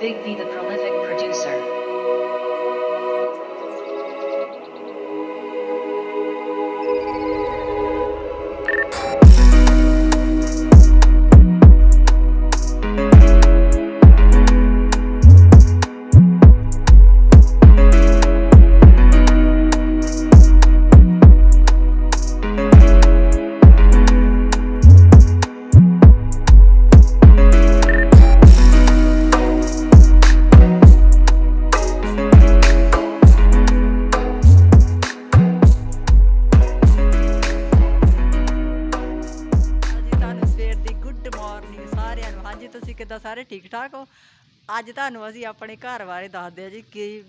Big V the prolific. ਤਾਂ ਸਾਰੇ ਠੀਕ ਠਾਕ ਹੋ? ਅੱਜ ਤੁਹਾਨੂੰ ਅਸੀਂ ਆਪਣੇ ਘਰ ਬਾਰੇ ਦੱਸਦੇ ਆ ਜੀ ਕਿ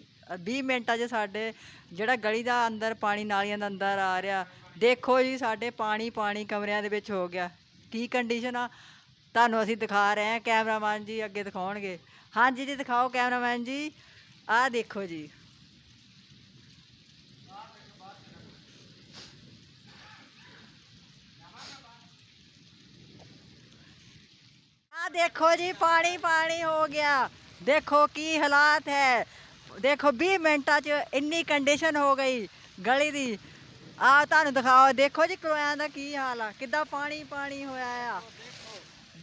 20 ਮਿੰਟਾਂ 'ਚ ਸਾਡੇ ਜਿਹੜਾ ਗਲੀ ਦਾ ਅੰਦਰ ਪਾਣੀ ਨਾਲੀਆਂ ਦਾ ਅੰਦਰ ਆ ਰਿਹਾ, ਦੇਖੋ ਜੀ ਸਾਡੇ ਪਾਣੀ ਪਾਣੀ ਕਮਰਿਆਂ ਦੇ ਵਿੱਚ ਹੋ ਗਿਆ। ਕੀ ਕੰਡੀਸ਼ਨ ਆ? ਤੁਹਾਨੂੰ ਅਸੀਂ ਦਿਖਾ ਰਹੇ ਹਾਂ, ਕੈਮਰਾਮੈਨ ਜੀ ਅੱਗੇ ਦਿਖਾਉਣਗੇ। ਹਾਂਜੀ ਜੀ, ਦਿਖਾਓ ਕੈਮਰਾਮੈਨ ਜੀ। ਆਹ ਦੇਖੋ ਜੀ। ਦੇਖੋ ਜੀ ਪਾਣੀ ਪਾਣੀ ਹੋ ਗਿਆ। ਦੇਖੋ ਕੀ ਹਾਲਾਤ ਹੈ। ਦੇਖੋ 20 ਮਿੰਟਾਂ 'ਚ ਇੰਨੀ ਕੰਡੀਸ਼ਨ ਹੋ ਗਈ ਗਲੀ ਦੀ। ਆ ਤੁਹਾਨੂੰ ਦਿਖਾਓ। ਦੇਖੋ ਜੀ ਕਲੋਆਂ ਦਾ ਕੀ ਹਾਲ ਆ। ਕਿੱਦਾਂ ਪਾਣੀ ਪਾਣੀ ਹੋਇਆ ਆ।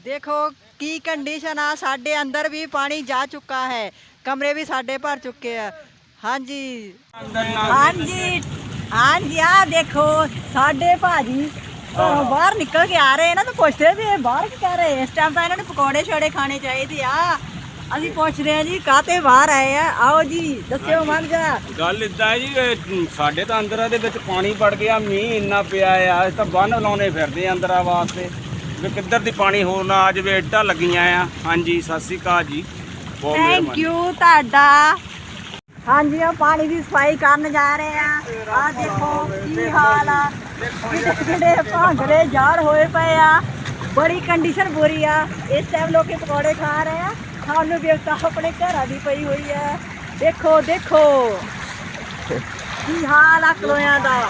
ਦੇਖੋ ਕੀ ਕੰਡੀਸ਼ਨ ਆ। ਸਾਡੇ ਅੰਦਰ ਵੀ ਪਾਣੀ ਜਾ ਚੁੱਕਾ ਹੈ। ਕਮਰੇ ਵੀ ਸਾਡੇ ਭਰ ਚੁੱਕੇ ਆ। ਹਾਂਜੀ। ਹਾਂਜੀ। ਹਾਂਜੀ ਆ ਦੇਖੋ। ਸਾਡੇ ਭਾਜੀ ਬਾਹਰ ਨਿਕਲ ਕੇ ਆ ਰਹੇ ਨੂੰ ਪੁੱਛਦੇ ਵੀ ਇਹ ਬਾਹਰ ਕੀ ਕਰ ਰਹੇ ਇਸ ਟਾਈਮ ਤਾਂ ਇਹਨਾਂ ਨੂੰ ਪਕੌੜੇ ਛੜੇ ਖਾਣੇ ਚਾਹੀਦੇ ਆ। ਅਸੀਂ ਪੁੱਛਦੇ ਆ ਜੀ ਕਾਤੇ ਬਾਹਰ ਆਏ ਆ? ਆਓ ਜੀ ਦੱਸਿਓ ਮੰਨ ਜਾ। ਗੱਲ ਇਦਾਂ ਹੈ ਜੀ ਇਹ ਸਾਡੇ ਤਾਂ ਅੰਦਰਾਂ ਦੇ ਵਿੱਚ ਪਾਣੀ ਵੜ ਗਿਆ ਮੀਂਹ ਇੰਨਾ ਪਿਆ ਆ ਅਸੀਂ ਤਾਂ ਬੰਨ ਲਾਉਣੇ ਫਿਰਦੇ ਆ ਅੰਦਰਾਂ ਵਾਸਤੇ। ਵੀ ਕਿੱਧਰ ਦੀ ਪਾਣੀ ਹੋਰ ਨਾ ਆ ਜਾਵੇ ਇੱਟਾਂ ਲੱਗੀਆਂ ਆ। ਹਾਂਜੀ ਸਤਿ ਸ੍ਰੀ ਅਕਾਲ ਜੀ। ਬਹੁਤ ਥੈਂਕ ਯੂ ਤੁਹਾਡਾ। ਹਾਂਜੀ ਆ ਪਾਣੀ ਦੀ ਸਫ਼ਾਈ ਕਰਨ ਜਾ ਰਹੇ ਆ। ਆ ਦੇਖੋ ਕੀ ਹਾਲ ਆ। ਜਿਹੜੇ ਭਾਂਗੜੇ ਝਾੜ ਹੋਏ ਪਏ ਆ, ਬੜੀ ਕੰਡੀਸ਼ਨ ਬੁਰੀ ਆ। ਇਸ ਟਾਈਮ ਲੋਕੀ ਪਕੌੜੇ ਖਾ ਰਹੇ ਆ। ਸਾਨੂੰ ਵਿਵਸਥਾ ਆਪਣੇ ਘਰਾਂ ਦੀ ਪਈ ਹੋਈ ਹੈ ਦੇਖੋ ਦੇਖੋ। ਕੀ ਹਾਲ ਆ ਕਲੋਆਂ ਦਾ?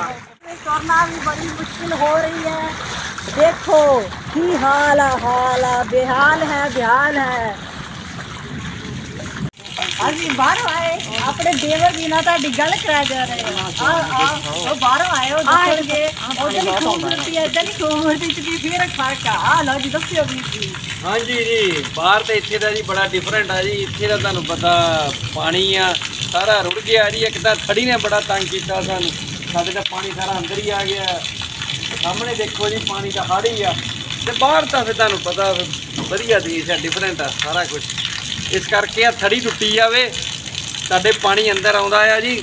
ਕਰਨਾ ਵੀ ਬੜੀ ਮੁਸ਼ਕਿਲ ਹੋ ਰਹੀ ਹੈ। ਦੇਖੋ ਕੀ ਹਾਲ ਆ ਹਾਲ ਆ। ਬੇਹਾਲ ਹੈ ਬੇਹਾਲ ਹੈ। ਅਸੀਂ ਬਾਹਰੋਂ ਆਏ। ਆਪਣੇ ਦੇਵਰ ਜੀ ਨਾਲ ਤੁਹਾਡੀ ਗੱਲ ਕਰਾ ਜਾ ਰਹੇ ਆ ਆ ਉਹ ਬਾਹਰੋਂ ਆਏ ਉਹ ਦੱਸਣਗੇ ਉਹਦੇ ਲਈ ਖੂਬਸੂਰਤੀ ਹੈ ਇਦਾਂ ਨਹੀਂ ਖੂਬਸੂਰਤੀ ਚ ਕੀ ਫੇਰ ਫ਼ਰਕ ਆ। ਆ ਲਓ ਜੀ ਦੱਸਿਓ ਵੀ ਜੀ। ਹਾਂਜੀ ਜੀ ਬਾਹਰ ਤੇ ਇੱਥੇ ਦਾ ਜੀ ਬੜਾ ਡਿਫਰੈਂਟ ਆ ਜੀ। ਇੱਥੇ ਦਾ ਤੁਹਾਨੂੰ ਪਤਾ ਪਾਣੀ ਆ ਸਾਰਾ ਰੁੜ ਗਿਆ ਜੀ। ਇੱਕ ਤਾਂ ਖੜੀ ਨੇ ਬੜਾ ਤੰਗ ਕੀਤਾ ਸਾਨੂੰ। ਸਾਡੇ ਤਾਂ ਪਾਣੀ ਸਾਰਾ ਅੰਦਰ ਹੀ ਆ ਗਿਆ। ਸਾਹਮਣੇ ਦੇਖੋ ਜੀ ਪਾਣੀ ਤਾਂ ਹੜ ਹੀ ਆ। ਤੇ ਬਾਹਰ ਤਾਂ ਫਿਰ ਤੁਹਾਨੂੰ ਪਤਾ ਵਧੀਆ ਦੇਸ਼ ਆ ਡਿਫਰੈਂਟ ਆ ਸਾਰਾ ਕੁਝ ਇਸ ਕਰਕੇ ਆ ਥੜੀ ਟੁੱਟੀ ਜਾਵੇ ਸਾਡੇ ਪਾਣੀ ਅੰਦਰ ਆਉਂਦਾ ਆ ਜੀ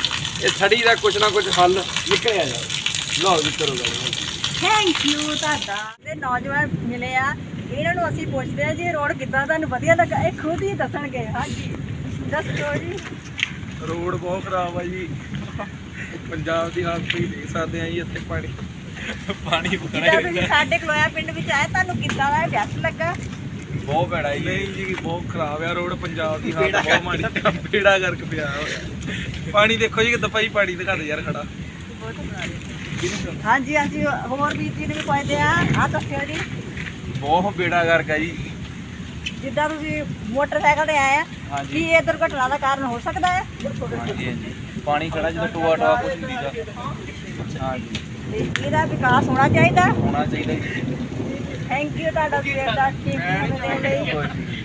ਇਹ ਥੜੀ ਦਾ ਕੁਝ ਨਾ ਕੁਝ ਹੱਲ ਨਿਕਲਿਆ ਜਾਵੇ। ਲਓ ਜੀ ਕਰੋ ਗੱਲ। ਥੈਂਕ ਯੂ ਤੁਹਾਡਾ। ਇਹ ਨੌਜਵਾਨ ਮਿਲੇ ਆ ਇਹਨਾਂ ਨੂੰ ਅਸੀਂ ਪੁੱਛਦੇ ਆ ਜੀ ਰੋਡ ਕਿੱਦਾਂ? ਤੁਹਾਨੂੰ ਵਧੀਆ ਲੱਗਾ? ਇਹ ਖੁਦ ਹੀ ਦੱਸਣਗੇ। ਹਾਂਜੀ। ਦੱਸੋ ਜੀ। ਰੋਡ ਬਹੁਤ ਖਰਾਬ ਆ ਜੀ। ਪੰਜਾਬ ਦੀ ਹਾਲਤ ਹੀ ਦੇਖ ਸਕਦੇ ਆ ਜੀ ਇੱਥੇ ਪਾਣੀ ਪਾਣੀ ਜਿੱਦਾਂ ਤੁਸੀਂ ਸਾਡੇ ਕਲੋਇਆ ਪਿੰਡ ਵਿੱਚ ਆਏ ਤੁਹਾਨੂੰ ਕਿੱਦਾਂ ਦਾ ਬੈਸਟ ਲੱਗਾ? ਬਹੁਤ ਭੈੜਾ ਜੀ। ਨਹੀਂ ਜੀ ਬਹੁਤ ਖਰਾਬ ਆ ਰੋਡ ਪੰਜਾਬ ਦੀ ਹਾਲਤ ਬਹੁਤ ਮਾੜੀ। ਬੇੜਾ ਕਰਕੇ ਪਿਆ ਹੋਇਆ। ਪਾਣੀ ਦੇਖੋ ਜੀ ਕਿੱਦਾਂ ਭਾਈ ਪਾਣੀ ਦਿਖਾ ਦੇ ਯਾਰ ਖੜਾ। ਹਾਂਜੀ ਅਸੀਂ ਹੋਰ ਵੀ ਜੀ ਨੂੰ ਵੀ ਪੁੱਛਦੇ ਆ। ਆ ਦੱਸਿਓ ਜੀ। ਬਹੁਤ ਬੇੜਾ ਕਰਕੇ ਜੀ। ਜਿੱਦਾਂ ਤੁਸੀਂ ਮੋਟਰਸਾਈਕਲ ਤੇ ਆਏ ਆ ਹਾਂਜੀ। ਕੀ ਇਹ ਦੁਰਘਟਨਾ ਦਾ ਕਾਰਨ ਹੋ ਸਕਦਾ ਹੈ? ਹਾਂਜੀ ਹਾਂਜੀ। ਪਾਣੀ ਖੜਾ ਜਦੋਂ ਟੋਆ ਟੋਆ ਕੁਛ ਨਹੀਂ ਦੀਦਾ ਹਾਂਜੀ। ਇਹਦਾ ਵਿਕਾਸ ਹੋਣਾ ਚਾਹੀਦਾ ਹੋਣਾ ਚਾਹੀਦਾ ਜੀ। ਥੈਂਕ ਯੂ ਤੁਹਾਡਾ ਵੀਰ ਦਾ ਟੀਮ ਦੇਣ ਲਈ।